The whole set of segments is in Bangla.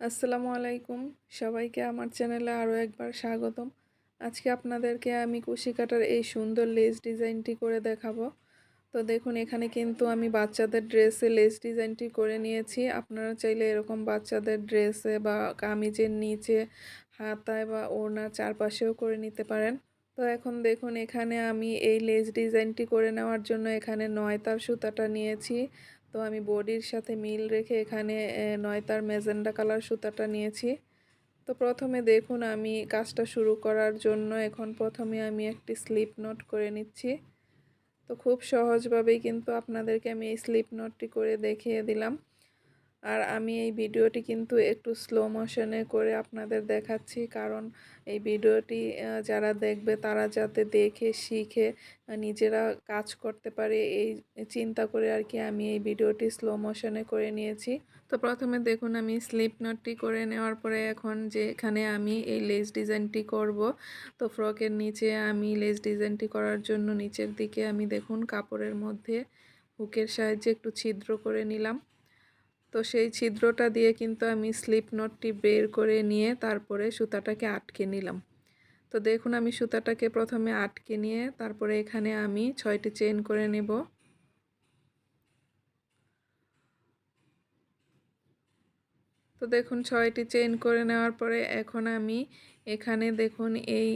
আসসালামু আলাইকুম। সবাইকে আমার চ্যানেলে আরও একবার স্বাগতম। আজকে আপনাদেরকে আমি কুশি কাটার এই সুন্দর লেস ডিজাইনটি করে দেখাবো। তো দেখুন, এখানে কিন্তু আমি বাচ্চাদের ড্রেসে লেস ডিজাইনটি করে নিয়েছি। আপনারা চাইলে এরকম বাচ্চাদের ড্রেসে বা কামিজের নিচে, হাতায় বা ওড়নার চারপাশেও করে নিতে পারেন। তো এখন দেখুন, এখানে আমি এই লেস ডিজাইনটি করে নেওয়ার জন্য এখানে নয়তার সুতাটা নিয়েছি। তো আমি বডির সাথে মিল রেখে এখানে নয়তার মেজেন্ডা কালার সুতাটা নিয়েছি। তো প্রথমে দেখুন আমি কাজটা শুরু করার জন্য এখন প্রথমে আমি একটি স্লিপ নোট করে নিচ্ছি। তো খুব সহজভাবেই কিন্তু আপনাদেরকে আমি এই স্লিপ নোটটি করে দেখিয়ে দিলাম। আর আমি এই ভিডিওটি কিন্তু একটু স্লো মোশনে করে আপনাদের দেখাচ্ছি। কারণ এই ভিডিওটি যারা দেখবে তারা যাতে দেখে, শিখে নিজেরা কাজ করতে পারে এই চিন্তা করে আর কি আমি এই ভিডিওটি স্লো মোশনে করে নিয়েছি। তো প্রথমে দেখুন আমি স্লিপ নটটি করে নেওয়ার পরে এখন যে এখানে আমি এই লেস ডিজাইনটি করব। তো ফ্রকের নিচে আমি লেস ডিজাইনটি করার জন্য নিচের দিকে আমি দেখুন কাপড়ের মধ্যে হুকের সাহায্যে একটু ছিদ্র করে নিলাম। তো সেই ছিদ্রটা দিয়ে কিন্তু আমি স্লিপ নটটি বের করে নিয়ে তারপরে সুতাটাকে আটকে নিলাম। তো দেখুন আমি সুতাটাকে প্রথমে আটকে নিয়ে তারপরে এখানে আমি ছয়টি চেন করে নেব। তো দেখুন ছয়টি চেন করে নেওয়ার পরে এখন আমি এখানে দেখুন এই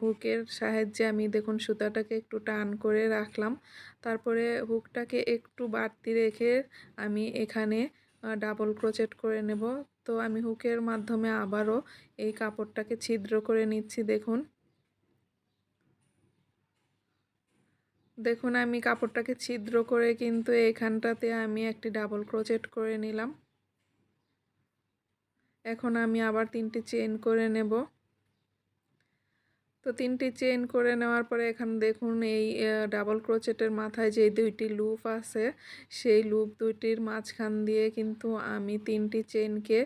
হুকের সাহায্যে আমি দেখুন সুতাটাকে একটু টান করে রাখলাম। তারপরে হুকটাকে একটু বাড়তি রেখে আমি এখানে ডাবল ক্রোচেট করে নেব। তো আমি হুকের মাধ্যমে আবারও এই কাপড়টাকে ছিদ্র করে নিচ্ছি, দেখুন। দেখুন, আমি কাপড়টাকে ছিদ্র করে কিন্তু এখানটাতে আমি একটি ডাবল ক্রোচেট করে নিলাম। এখন আমি আবার তিনটি চেন করে নেব। তো তিনটি চেন করে নেওয়ার পরে এখানে দেখুন এই ডাবল ক্রোচেটের মাথায় যে দুইটি লুপ আছে, সেই লুপ দুইটির মাঝখান দিয়ে কিন্তু আমি তিনটি চেনকে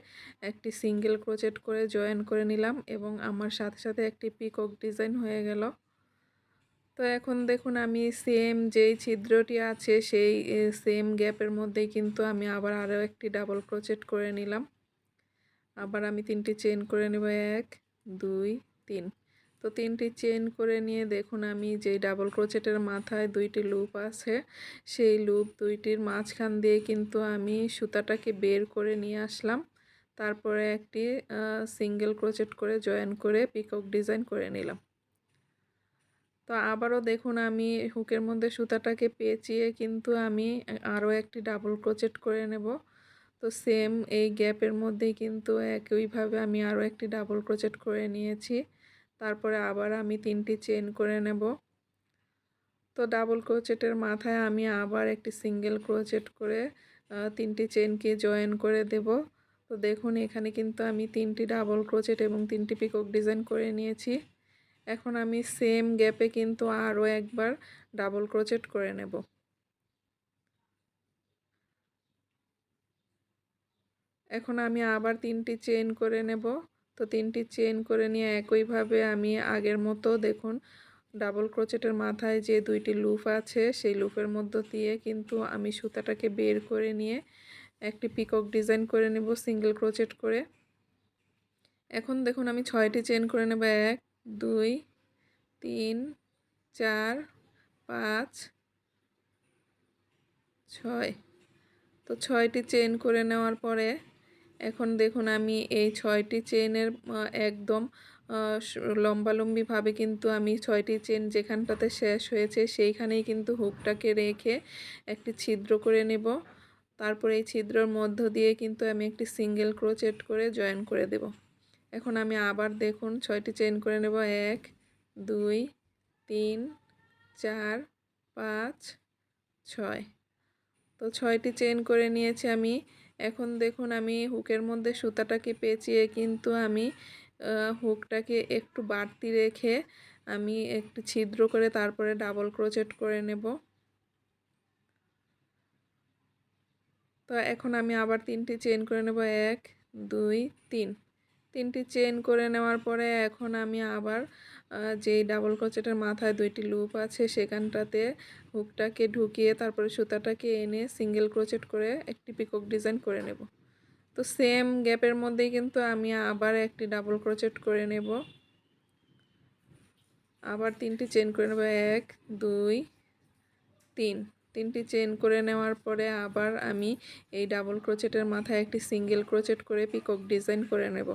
একটি সিঙ্গেল ক্রোচেট করে জয়েন করে নিলাম এবং আমার সাথে সাথে একটি পিকক ডিজাইন হয়ে গেল। তো এখন দেখুন আমি সেম যেই ছিদ্রটি আছে, সেই সেম গ্যাপের মধ্যেই কিন্তু আমি আবার আরও একটি ডাবল ক্রোচেট করে নিলাম। আবার আমি তিনটি চেন করে নেব, এক, দুই, তিন। তো তিনটি চেন করে নিয়ে দেখুন আমি যেই ডাবল ক্রোচেটের মাথায় দুইটি লুপ আছে, সেই লুপ দুইটির মাঝখান দিয়ে কিন্তু আমি সুতাটাকে বের করে নিয়ে আসলাম। তারপরে একটি সিঙ্গেল ক্রোচেট করে জয়েন করে পিকক ডিজাইন করে নিলাম। তো আবারও দেখুন আমি হুকের মধ্যে সুতাটাকে পেঁচিয়ে কিন্তু আমি আরও একটি ডাবল ক্রোচেট করে নেব। তো সেম এই গ্যাপের মধ্যেই কিন্তু একইভাবে আমি আরও একটি ডাবল ক্রোচেট করে নিয়েছি। তারপরে আবার আমি তিনটি চেন করে নেব। তো ডাবল ক্রোচেটের মাথায় আমি আবার একটি সিঙ্গেল ক্রোচেট করে তিনটি চেনকে জয়েন করে দেব। তো দেখুন, এখানে কিন্তু আমি তিনটি ডাবল ক্রোচেট এবং তিনটি পিকক ডিজাইন করে নিয়েছি। এখন আমি সেম গ্যাপে কিন্তু আরও একবার ডাবল ক্রোচেট করে নেব। এখন আমি আবার তিনটি চেন করে নেব। তো তিনটি চেন করে নিয়ে একইভাবে আমি আগের মতো দেখুন, ডাবল ক্রোচেটের মাথায় যে দুইটি লুপ আছে, সেই লুপের মধ্য দিয়ে কিন্তু আমি সুতাটাকে বের করে নিয়ে একটি পিকক ডিজাইন করে নেব, সিঙ্গেল ক্রোচেট করে। এখন দেখুন আমি ছয়টি চেন করে নেব, এক, দুই, তিন, চার, পাঁচ, ছয়। তো ছয়টি চেন করে নেওয়ার পরে এখন দেখুন আমি এই ছয়টি চেনের একদম লম্বালম্বিভাবে কিন্তু আমি ছয়টি চেন যেখানটাতে শেষ হয়েছে সেইখানেই কিন্তু হুকটাকে রেখে একটি ছিদ্র করে নেব। তারপরে এই ছিদ্রর মধ্য দিয়ে কিন্তু আমি একটি সিঙ্গেল ক্রোচেট করে জয়েন করে দেব। এখন আমি আবার দেখুন ছয়টি চেন করে নেব। এক, দুই, তিন, চার, পাঁচ, ছয়। তো ছয়টি চেন করে নিয়েছি আমি। এখন দেখুন আমি হুকের মধ্যে সুতাটাকে পেঁচিয়ে কিন্তু আমি হুকটাকে একটু বাড়তি রেখে আমি একটু ছিদ্র করে তারপরে ডাবল ক্রোচেট করে নেব। তো এখন আমি আবার তিনটি চেন করে নেব, এক, দুই, তিন। তিনটি চেন করে নেওয়ার পরে এখন আমি আবার যেই ডাবল ক্রোচেটের মাথায় দুইটি লুপ আছে, সেখানটাতে হুকটাকে ঢুকিয়ে তারপরে সুতাটাকে এনে সিঙ্গেল ক্রোচেট করে একটি পিকক ডিজাইন করে নেব। তো সেম গ্যাপের মধ্যেই কিন্তু আমি আবার একটি ডাবল ক্রোচেট করে নেব। আবার তিনটি চেন করে নেব, এক, দুই, তিন। তিনটি চেন করে নেওয়ার পরে আবার আমি এই ডাবল ক্রোচেটের মাথায় একটি সিঙ্গেল ক্রোচেট করে পিকক ডিজাইন করে নেব।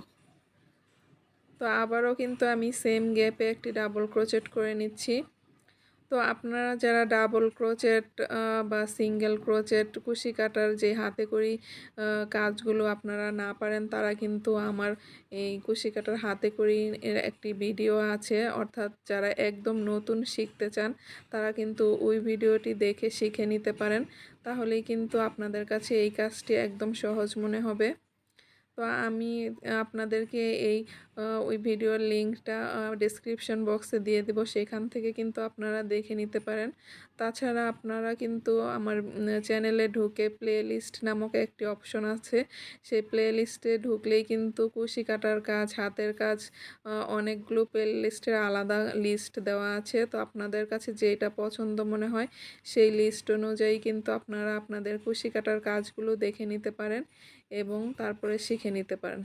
তো আবারও কিন্তু আমি সেম গ্যাপে একটি ডাবল ক্রোচেট করে নিচ্ছি। তো আপনারা যারা ডাবল ক্রোচেট বা সিঙ্গেল ক্রোচেট কুশি কাটার যে হাতে করি কাজগুলো আপনারা না পারেন, তারা কিন্তু আমার এই কুশি কাটার হাতে করি এর একটি ভিডিও আছে। অর্থাৎ যারা একদম নতুন শিখতে চান, তারা কিন্তু ওই ভিডিওটি দেখে শিখে নিতে পারেন। তাহলেই কিন্তু আপনাদের কাছে এই কাজটি একদম সহজ মনে হবে। তো আমি, আপনাদেরকে এই ওই ভিডিওর লিঙ্কটা ডিসক্রিপশন বক্সে দিয়ে দেব। সেখান থেকে কিন্তু আপনারা দেখে নিতে পারেন। তাছাড়া আপনারা কিন্তু আমার চ্যানেলে ঢুকে প্লে লিস্ট নামক একটি অপশন আছে। সেই প্লে লিস্টে ঢুকলেই কিন্তু কুশি কাটার কাজ, হাতের কাজ অনেকগুলো প্লে লিস্টের আলাদা লিস্ট দেওয়া আছে। তো আপনাদের কাছে যেটা পছন্দ মনে হয়, সেই লিস্ট অনুযায়ী কিন্তু আপনারা আপনাদের কুশি কাটার কাজগুলো দেখে নিতে পারেন। এবং তারপরে শিখে নিতে পারেন।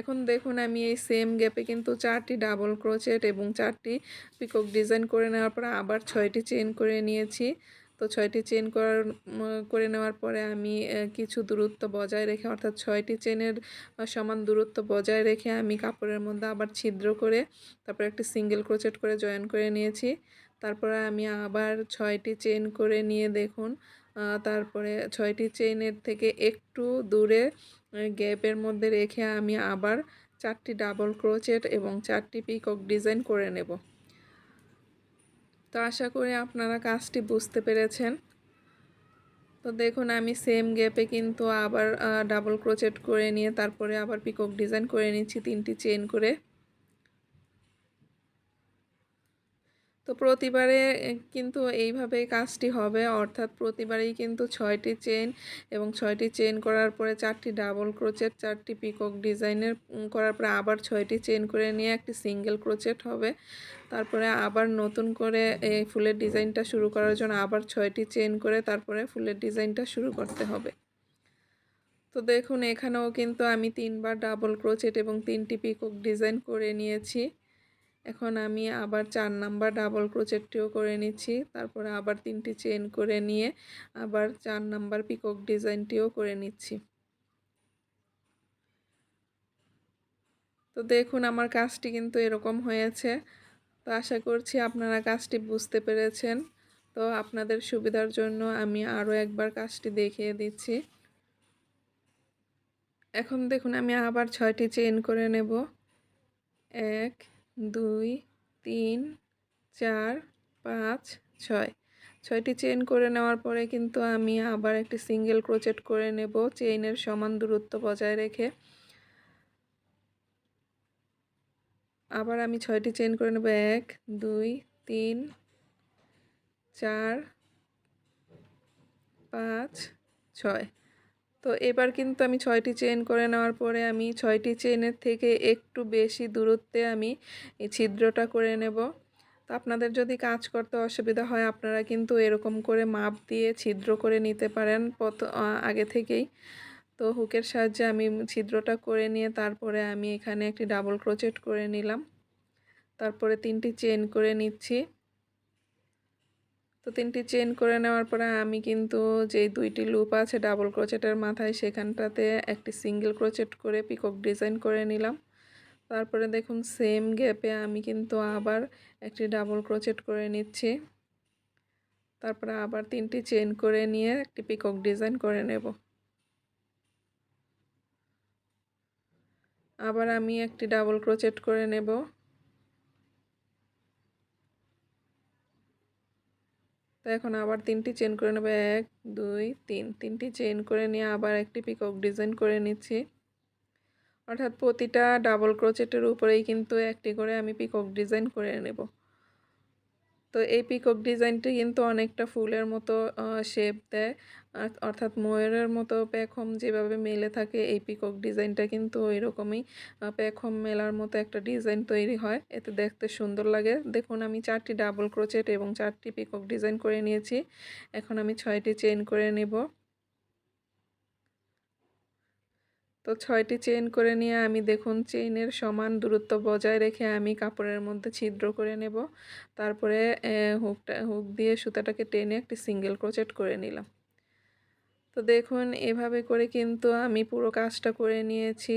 এখন দেখুন আমি এই সেম গ্যাপে কিন্তু চারটি ডাবল ক্রোচেট এবং চারটি পিকক ডিজাইন করে নেওয়ার পরে আবার ছয়টি চেন করে নিয়েছি। তো ছয়টি চেন করার করে নেওয়ার পরে আমি কিছু দূরত্ব বজায় রেখে, অর্থাৎ ছয়টি চেনের সমান দূরত্ব বজায় রেখে আমি কাপড়ের মধ্যে আবার ছিদ্র করে, তারপর একটি সিঙ্গেল ক্রোচেট করে জয়েন করে নিয়েছি। তারপরে আমি আবার ছয়টি চেন করে নিয়ে দেখুন তারপরে ছয়টি চেইনের থেকে একটু দূরে গ্যাপের মধ্যে রেখে আমি আবার চারটি ডাবল ক্রোচেট এবং চারটি পিকক ডিজাইন করে নেব। তো আশা করি আপনারা কাজটি বুঝতে পেরেছেন। তো দেখুন, আমি সেম গ্যাপে কিন্তু আবার ডাবল ক্রোচেট করে নিয়ে তারপরে আবার পিকক ডিজাইন করে নিচ্ছি তিনটি চেন করে। তো প্রতিবারে কিন্তু এইভাবে কাজটি হবে। অর্থাৎ প্রতিবারেই কিন্তু ছয়টি চেন এবং ছয়টি চেন করার পরে চারটি ডাবল ক্রোচেট চারটি পিকক ডিজাইনের করার পরে আবার ছয়টি চেন করে নিয়ে একটি সিঙ্গেল ক্রোচেট হবে। তারপরে আবার নতুন করে এই ফুলের ডিজাইনটা শুরু করার জন্য আবার ছয়টি চেন করে তারপরে ফুলের ডিজাইনটা শুরু করতে হবে। তো দেখুন, এখানেও কিন্তু আমি তিনবার ডাবল ক্রোচেট এবং তিনটি পিকক ডিজাইন করে নিয়েছি। এখন আমি আবার চার নাম্বার ডাবল ক্রোচেটটিও করে নিচ্ছি। তারপরে আবার তিনটি চেন করে নিয়ে আবার চার নাম্বার পিকক ডিজাইনটিও করে নিচ্ছি। তো দেখুন, আমার কাজটি কিন্তু এরকম হয়েছে। তো আশা করছি আপনারা কাজটি বুঝতে পেরেছেন। তো আপনাদের সুবিধার জন্য আমি আরও একবার কাজটি দেখিয়ে দিচ্ছি। এখন দেখুন, আমি আবার ছয়টি চেন করে নেব। এক দুই, তিন, চার, পাঁচ, ছয়। ছয়টি চেন করে নেওয়ার পরে কিন্তু আমি আবার একটি সিঙ্গেল ক্রোচেট করে নেব চেইনের সমান দূরত্ব বজায় রেখে। আবার আমি ছয়টি চেন করে নেব, এক, দুই, তিন, চার, পাঁচ, ছয়। তো এবার কিন্তু আমি ছয়টি চেন করে নেওয়ার পরে আমি ছয়টি চেনের থেকে একটু বেশি দূরত্বে আমি এই ছিদ্রটা করে নেব। তো আপনাদের যদি কাজ করতে অসুবিধা হয়, আপনারা কিন্তু এরকম করে মাপ দিয়ে ছিদ্র করে নিতে পারেন পত আগে থেকেই। তো হুকের সাহায্যে আমি ছিদ্রটা করে নিয়ে তারপরে আমি এখানে একটি ডাবল ক্রোচেট করে নিলাম। তারপরে তিনটি চেন করে নিচ্ছি। তো তিনটি চেন করে নেওয়ার পরে আমি কিন্তু যেই দুইটি লুপ আছে ডাবল ক্রোচেটের মাথায় সেখানটাতে একটি সিঙ্গেল ক্রোচেট করে পিকক ডিজাইন করে নিলাম। তারপরে দেখুন সেম গ্যাপে আমি কিন্তু আবার একটি ডাবল ক্রোচেট করে নিচ্ছি। তারপরে আবার তিনটি চেন করে নিয়ে একটি পিকক ডিজাইন করে নেব। আবার আমি একটি ডাবল ক্রোচেট করে নেব। এখন আবার তিনটি চেন করে নেবে। এক, দুই, তিন। তিনটি চেন করে নিয়ে আবার একটি পিকক ডিজাইন করে নিচ্ছি। অর্থাৎ প্রতিটা ডাবল ক্রোচেটের উপরেই কিন্তু একটি করে আমি পিকক ডিজাইন করে নেব। তো এই পিকক ডিজাইনটি কিন্তু অনেকটা ফুলের মতো শেপ দেয়। অর্থাৎ ময়ূরের মতো প্যাখম যেভাবে মেলে থাকে, এই পিকক ডিজাইনটা কিন্তু ওই রকমই প্যাখম মেলার মতো একটা ডিজাইন তৈরি হয়। এতে দেখতে সুন্দর লাগে। দেখুন, আমি চারটি ডাবল ক্রোচেট এবং চারটি পিকক ডিজাইন করে নিয়েছি। এখন আমি ছয়টি চেন করে নেব। তো ছয়টি চেইন করে নিয়ে আমি দেখুন চেইনের সমান দূরত্ব বজায় রেখে আমি কাপড়ের মধ্যে ছিদ্র করে নেব। তারপরে হুকটা হুক দিয়ে সুতাটাকে টেনে একটি সিঙ্গেল ক্রোচেট করে নিলাম। তো দেখুন, এভাবে করে কিন্তু আমি পুরো কাজটা করে নিয়েছি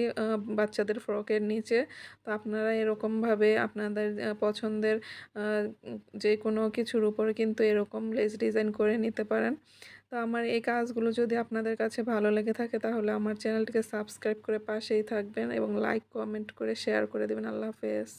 বাচ্চাদের ফ্রকের নিচে। তো আপনারা এরকমভাবে আপনাদের পছন্দের যে কোনো কিছুর উপরে কিন্তু এরকম লেস ডিজাইন করে নিতে পারেন। তো আমার এই কাজগুলো যদি আপনাদের কাছে ভালো লেগে থাকে, তাহলে আমার চ্যানেলটিকে সাবস্ক্রাইব করে পাশেই থাকবেন এবং লাইক কমেন্ট করে শেয়ার করে দেবেন। আল্লাহ হাফেজ।